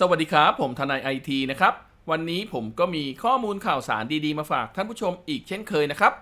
สวัสดีครับ ผมทนายไอทีนะครับ วันนี้ผมก็มีข้อมูลข่าวสารดีๆ มาฝากท่านผู้ชมอีกเช่นเคยนะครับ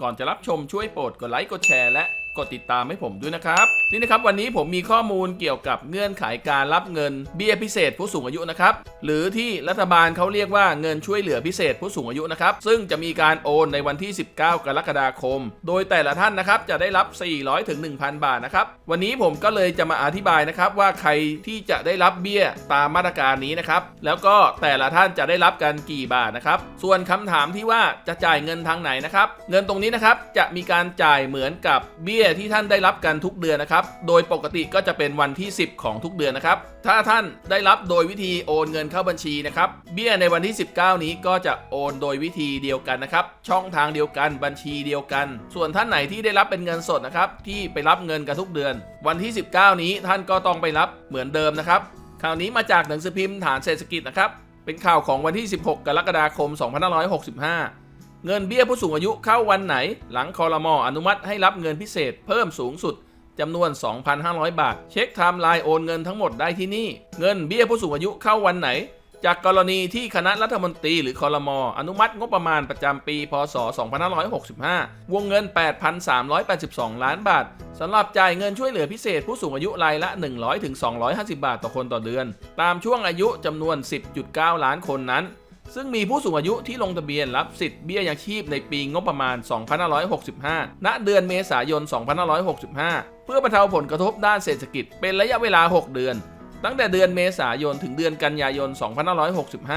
ก่อนจะรับชมช่วยโปรดกดไลค์กดแชร์และ กดติดตามให้ผมด้วยนะครับ นี่นะครับวันนี้ผมมีข้อมูลเกี่ยวกับเงื่อนไขการรับเงินเบี้ยพิเศษผู้สูงอายุนะครับหรือที่รัฐบาลเขาเรียกว่าเงินช่วยเหลือพิเศษผู้สูงอายุนะครับซึ่งจะมีการโอนในวันที่ 19 กรกฎาคม โดยแต่ละท่านนะครับจะได้รับ 400ถึง1,000 บาทนะครับวันนี้ผมก็เลยจะมาอธิบายนะครับว่าใครที่จะได้รับเบี้ยตามมาตรการนี้นะครับแล้วก็แต่ละท่านจะได้รับกันกี่บาทนะครับส่วนคำถามที่ว่าจะจ่ายเงินทางไหนนะครับเงินตรงนี้นะครับจะมีการจ่ายเหมือนกับเบี้ยี้ยที่ท่านได้รับกันทุกเดือนนะครับ โดยปกติก็จะเป็นวันที่ 10 ของทุกเดือนนะครับ ถ้าท่านได้รับโดยวิธีโอนเงินเข้าบัญชีนะครับ เบี้ยในวันที่ 19 นี้ก็จะโอนโดยวิธีเดียวกันนะครับ ช่องทางเดียวกัน บัญชีเดียวกัน ส่วนท่านไหนที่ได้รับเป็นเงินสดนะครับ ที่ไปรับเงินกันทุกเดือน วันที่ 19 นี้ท่านก็ต้องไปรับเหมือนเดิมนะครับ ข่าวนี้มาจากหนังสือพิมพ์ฐานเศรษฐกิจนะครับ เป็นข่าวของวันที่ 16 กรกฎาคม 2565 เงินเบี้ยผู้สูงอายุเข้าวันไหน หลังคอรมออนุมัติให้รับเงินพิเศษเพิ่มสูงสุดจำนวน 2,500 บาท เช็คไทม์ไลน์โอนเงินทั้งหมดได้ที่นี่ เงินเบี้ยผู้สูงอายุเข้าวันไหน จากกรณีที่คณะรัฐมนตรีหรือคอรมออนุมัติงบประมาณประจำปี พศ 2565 วงเงิน 8,382 ล้านบาทสำหรับจ่ายเงินช่วยเหลือพิเศษผู้สูงอายุรายละ 100-250 บาทต่อคนต่อเดือน ตามช่วงอายุจำนวน 10.9 ล้านคนนั้น ซึ่งมีผู้สูงอายุที่ลงทะเบียนรับสิทธิ์เบี้ยยังชีพในปีงบประมาณ 2565 ณ เดือนเมษายน 2565 เพื่อบรรเทาผลกระทบด้านเศรษฐกิจเป็นระยะเวลา 6 เดือน ตั้งแต่เดือนเมษายนถึงเดือนกันยายน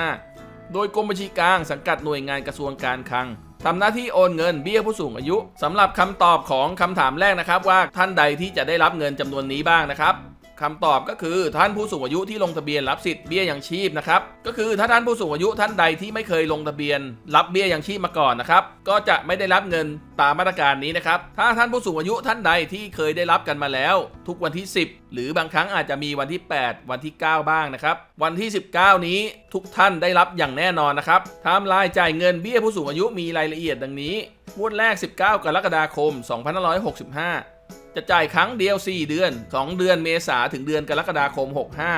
2565 โดยกรมบัญชีกลางสังกัดหน่วยงานกระทรวงการคลังทำหน้าที่โอนเงินเบี้ยผู้สูงอายุสำหรับคำตอบของคำถามแรกนะครับว่าท่านใดที่จะได้รับเงินจำนวนนี้บ้างนะครับ คำตอบก็คือท่านผู้สูงอายุที่ลงทะเบียนรับสิทธิ์เบี้ยยังชีพนะครับก็คือถ้าท่านผู้สูงอายุท่านใดที่ไม่เคยลงทะเบียน รับเบี้ยยังชีพมาก่อนนะครับก็จะไม่ได้รับเงินตามมาตรการนี้นะครับถ้าท่านผู้สูงอายุท่านใดที่เคยได้รับกันมาแล้ว ทุกวันที่ 10 หรือบางครั้งอาจจะมีวันที่ 8 วันที่ 9 บ้างนะครับวันที่ 19 นี้ทุกท่านได้รับอย่างแน่นอนนะครับไทม์ไลน์จ่ายเงินเบี้ยผู้สูงอายุมีรายละเอียดดังนี้งวดแรก 19 กรกฎาคม 2565 จะจ่ายครั้งเดียว 4 เดือน 2 เดือนเมษาถึงเดือนกรกฎาคม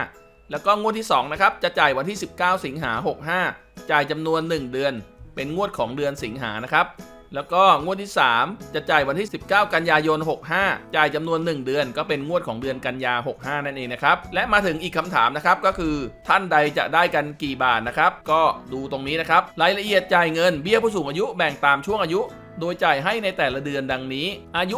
65 แล้วก็งวดที่2นะครับจะจ่ายวันที่ 19 สิงหา 65 จ่ายจำนวน 1 เดือน เป็นงวดของเดือนสิงหานะครับแล้วก็งวดที่ 3 จะจ่ายวันที่ 19 กันยายน 65 จ่ายจำนวน 1 เดือน ก็เป็นงวดของเดือนกันยา 65 นั่นเองนะครับ และมาถึงอีกคำถามนะครับก็คือท่านใดจะได้กันกี่บาทนะครับ ก็ดูตรงนี้นะครับ รายละเอียดจ่ายเงินเบี้ยผู้สูงอายุแบ่งตามช่วงอายุ โดยจ่ายให้ในแต่ละเดือนดังนี้ อายุ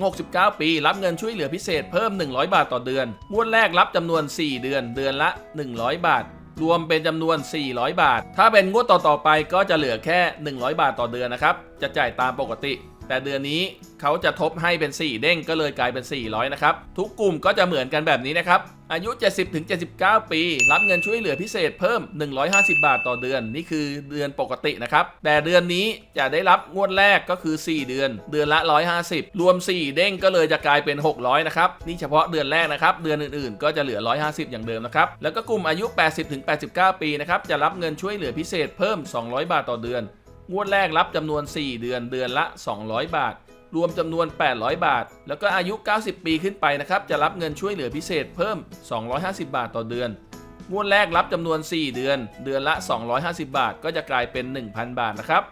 60-69 ปี รับเงินช่วยเหลือพิเศษเพิ่ม 100 บาทต่อเดือนงวดแรกรับจำนวน 4 เดือน เดือนละ 100 บาท รวมเป็นจำนวน 400 บาท ถ้าเป็นงวดต่อๆไปก็จะเหลือแค่ 100 บาทต่อเดือนนะครับ จะจ่ายตามปกติ แต่เดือนนี้เขาจะทบให้เป็น 4 เด้งก็เลยกลายเป็น 400 นะครับ ทุกกลุ่มก็จะเหมือนกันแบบนี้นะครับ อายุ 70-79 ปี รับเงินช่วยเหลือพิเศษเพิ่ม 150 บาทต่อเดือน นี่คือเดือนปกตินะครับ แต่เดือนนี้จะได้รับงวดแรกก็คือ 4 เดือน เดือนละ 150 รวม 4 เด้งก็เลยจะกลายเป็น 600 นะครับ นี่เฉพาะเดือนแรกนะครับ เดือนอื่นๆ ก็จะเหลือ 150 อย่างเดิมนะครับ แล้วก็กลุ่มอายุ 80-89 ปีนะครับ จะรับเงินช่วยเหลือพิเศษเพิ่ม 200 บาทต่อเดือน งวดแรกรับจำนวน 4 เดือนเดือนละ 200 บาท รวมจำนวน 800 บาท แล้วก็อายุ 90 ปีขึ้นไปนะครับ จะรับเงินช่วยเหลือพิเศษเพิ่ม 250 บาทต่อเดือน งวดแรกรับจำนวน 4 เดือน เดือนละ 250 บาท ก็จะกลายเป็น 1,000 บาทนะครับ